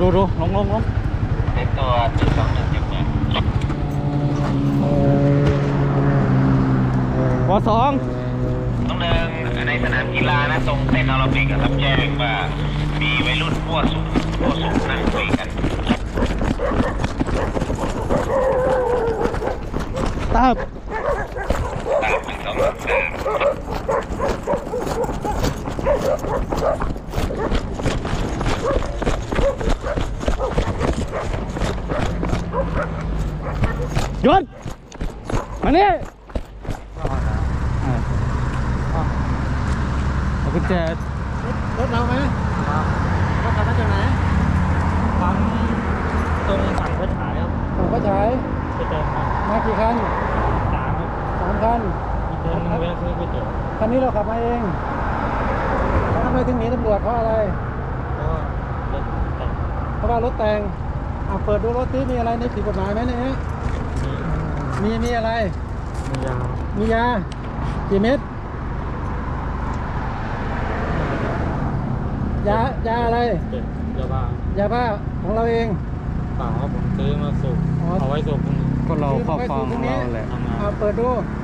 งลงเซ็ตตัวหนึ่งสองหนึ่งเจ็ดแปดวอสองต้องหนึ่งในสนามกีฬานะตรงเส้นโอลิมปิกอะครับแจ้งว่ามีวัยรุ่นพัวสูงพัวสูงนั่งคุยกันตาบตามหนึ่งสองหนึ่งสาม หยุดมานี่เอากุญแจรถเราไหมรถขับมาจากไหนปั๊มตรงฝั่งเพื่อฉายครับผมก็ฉายไปเติมครับมากี่คันสามครับสามคันอีกเติมหนึงแวะซื้อก๋วยเตี๋ยวคันนี้เราขับมาเองแล้วทำไมถึงหนีตำรวจเพราะอะไรเพราะว่ารถแต่งเพราะว่ารถแต่งอะเปิดดูรถที่มีอะไรในผิดกฎหมายไหมเนี่ย มีมีมีอะไร มียาวมียา กี่เม็ด ยา ยาอะไรเจ็บยาบ้ายาบ้าของเราเองเปล่าครับผมซื้อมาสูบอ๋อเอาไว้สูบพรุ่งนี้ก็เราครอบครองของเราแหละทำงานเอาเปิดดูค